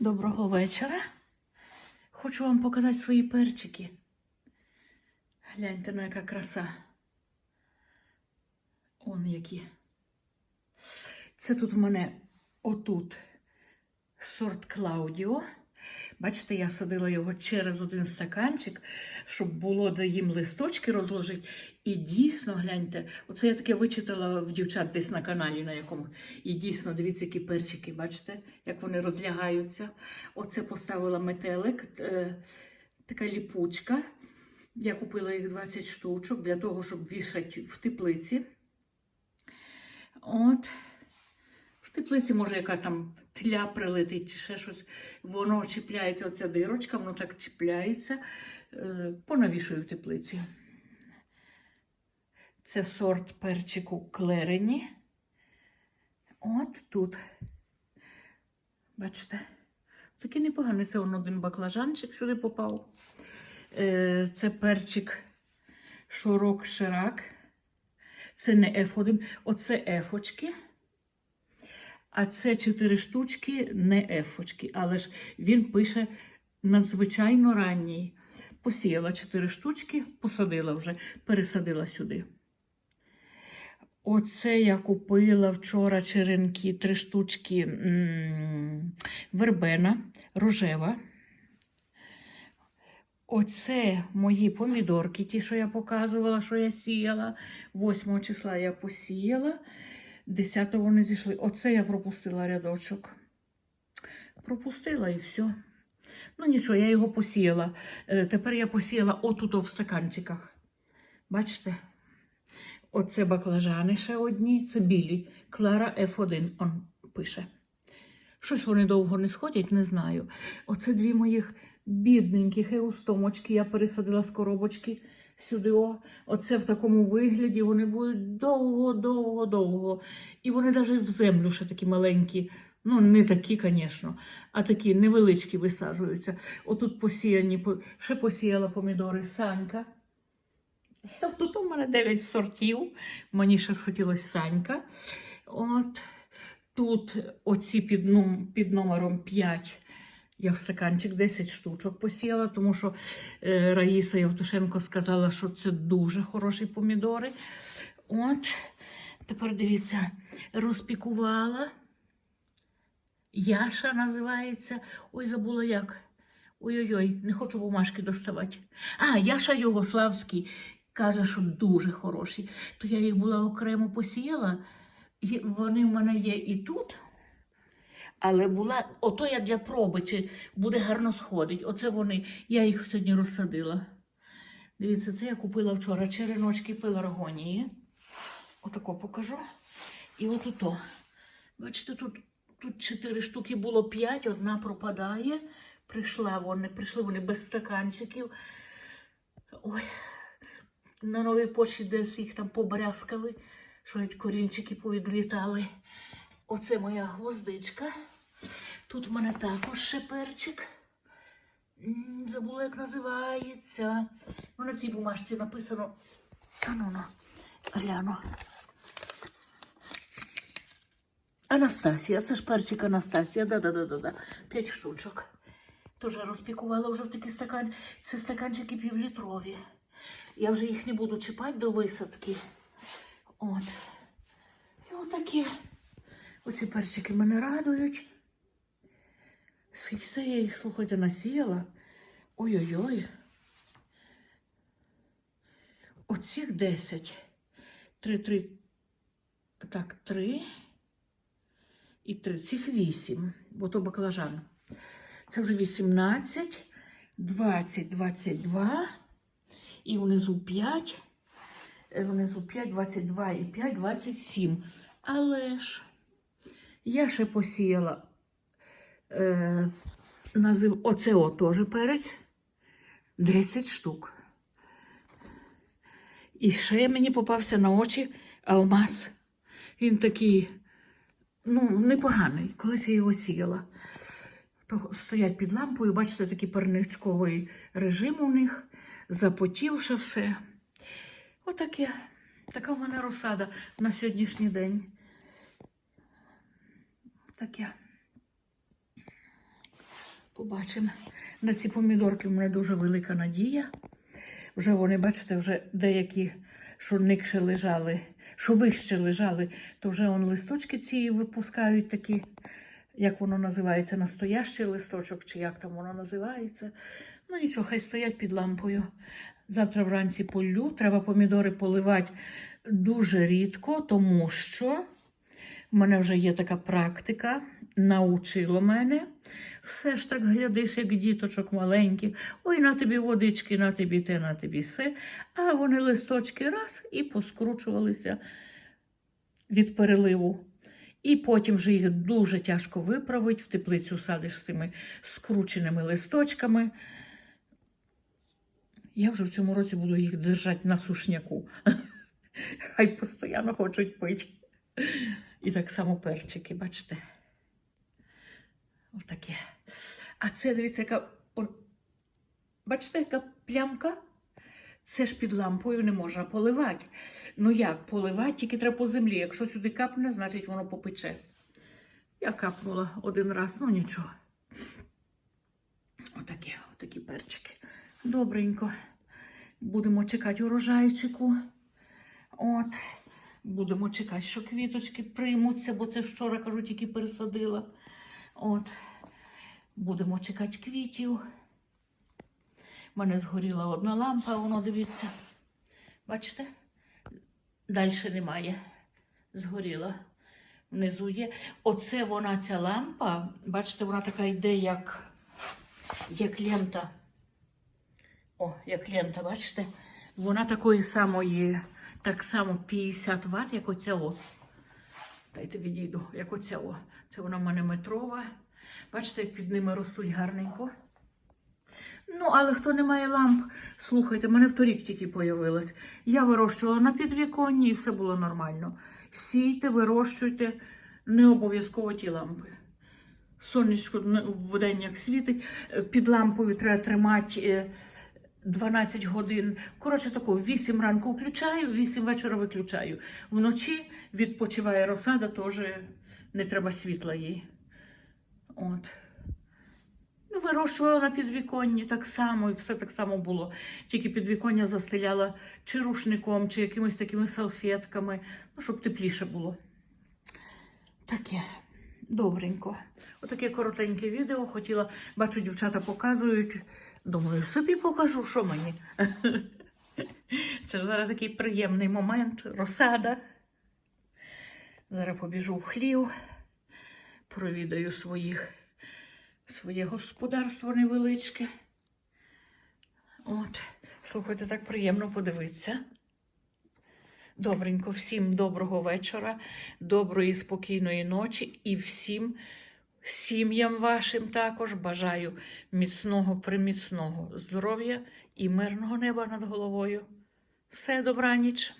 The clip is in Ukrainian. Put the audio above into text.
Доброго вечора. Хочу вам показати свої перчики. Гляньте на яка краса. Он які. Це тут в мене отут сорт Клаудіо. Бачите, я садила його через один стаканчик, щоб було де їм листочки розложити. І дійсно, гляньте, оце я таке вичитала в дівчат десь на каналі на якому. І дійсно, дивіться, які перчики, бачите, як вони розлягаються. Оце поставила метелик, е, така ліпучка. Я купила їх 20 штучок для того, щоб вішати в теплиці. От. В теплиці, може, яка там тля прилетить чи ще щось, воно чіпляється, оця дирочка, воно так чіпляється, Е, понавішую в теплиці. Це сорт перчику клерені. От тут. Бачите? Такий непоганий. Це один баклажанчик сюди попав. Е, Це перчик шурок ширак. Це не F1, оце ефочки. А це чотири штучки, не ефочки. Але ж він пише надзвичайно ранній. Посіяла чотири штучки, посадила вже, пересадила сюди. Оце я купила вчора черенки, три штучки вербена, рожева. Оце мої помідорки, ті, що я показувала, що я сіяла. 8 числа я посіяла, 10 вони зійшли. Оце я пропустила рядочок. Пропустила і все. Ну нічого, я його посіяла. Е, Тепер я посіяла отут в стаканчиках. Бачите? Оце баклажани ще одні, це білі. Клара F1 он пише. Щось вони довго не сходять, не знаю. Оце дві моїх бідненьких еустомочки. Я пересадила з коробочки сюди. О. Оце в такому вигляді вони будуть довго, довго, довго. І вони навіть в землю ще такі маленькі. Ну, не такі, звісно, а такі невеличкі висаджуються. Отут посіяні, ще посіяла помідори Санька. Тут у мене 9 сортів. Мені ще схотілося Санька. От тут оці під, ну, під номером 5 я в стаканчик 10 штучок посіяла, тому що е, Раїса Євтушенко сказала, що це дуже хороші помідори. От, тепер дивіться, розпікувала. Яша називається. Ой, забула як. Ой-ой-ой, не хочу бумажки доставати. А, Яша Югославський каже, що дуже хороші. То я їх була окремо посіяла. Вони в мене є і тут. Але була, ото я для проби, чи буде гарно сходить. Оце вони, я їх сьогодні розсадила. Дивіться, це я купила вчора череночки пеларгонії. Отако покажу. І от ото. Бачите, тут, тут чотири штуки було п'ять, одна пропадає. Прийшла вони, прийшли вони без стаканчиків. Ой, на новій почті десь їх там побрязкали, що корінчики повідлітали. Оце моя гвоздичка. Тут в мене також ще перчик. М, Забула, як називається. Ну, на цій бумажці написано. А ну ну, гляну. Анастасія, це ж перчик Анастасія. Да-да-да-да. П'ять штучок. Теж розпікувала вже в такі стакан. Це стаканчики півлітрові. Я вже їх не буду чіпати до висадки. От. І отакі. Оці перчики мене радують. Скільки це я їх, слухайте, насіяла. Ой-ой-ой. Оцих 10. Три, три. Так, три. І три. Цих 8, бо то баклажан. Це вже 18, 20, 22. І внизу 5. Е, Внизу 5, 22 і 5, 27. Але ж я ще посіяла е, назив, оце о теж перець. 10 штук. І ще мені попався на очі алмаз. Він такий, ну, непоганий. Колись я його сіяла. То стоять під лампою, бачите, такий парничковий режим у них, запотівши все. Отаке. Така в мене розсада на сьогоднішній день. Таке. Побачимо. На ці помідорки в мене дуже велика надія. Вже вони, бачите, вже деякі, що лежали, що вище лежали, то вже он листочки ці випускають такі, як воно називається, настоящий листочок, чи як там воно називається. Ну нічого, хай стоять під лампою. Завтра вранці полю. Треба помідори поливати дуже рідко, тому що в мене вже є така практика, научило мене. Все ж так глядиш, як діточок маленьких. Ой, на тобі водички, на тобі те, на тобі все. А вони листочки раз і поскручувалися від переливу. І потім вже їх дуже тяжко виправити, в теплицю садиш з цими скрученими листочками. Я вже в цьому році буду їх держати на сушняку. Хай постійно хочуть пити. І так само перчики, бачите? Отаке. А це, дивіться, яка. он- Бачите, яка плямка? Це ж під лампою не можна поливати. Ну як поливати, тільки треба по землі. Якщо сюди капне, значить воно попече. Я капнула один раз, ну нічого. Отакі, отакі перчики. Добренько. Будемо чекати урожайчику. От. Будемо чекати, що квіточки приймуться, бо це вчора, кажу, тільки пересадила. От. Будемо чекати квітів. У мене згоріла одна лампа, воно дивіться. Бачите? Далі немає. Згоріла. Внизу є. Оце вона, ця лампа. Бачите, вона така йде, як, як лента. О, як лента, бачите? Вона такої самої, так само 50 Вт, як оця. Дайте відійду, як оця. Це вона в мене метрова. Бачите, як під ними ростуть гарненько. Ну, але хто не має ламп, слухайте, мене вторік тільки появилась. Я вирощувала на підвіконні і все було нормально. Сійте, вирощуйте, не обов'язково ті лампи. Сонечко в день як світить, під лампою треба тримати е, 12 годин. Коротше, таку 8 ранку включаю, 8 вечора виключаю. Вночі відпочиває розсада, теж не треба світла їй. От. Ну, вирощувала на підвіконні так само, і все так само було. Тільки підвіконня застеляла чи рушником, чи якимись такими салфетками, ну, щоб тепліше було. Таке добренько. Отаке коротеньке відео. Хотіла, бачу, дівчата показують. Думаю, собі покажу, що мені. Це зараз такий приємний момент, розсада. Зараз побіжу в хлів, провідаю своїх, своє господарство невеличке. От, слухайте, так приємно подивитися. Добренько, всім доброго вечора, доброї, спокійної ночі і всім сім'ям вашим також бажаю міцного, приміцного здоров'я і мирного неба над головою. Все, добраніч!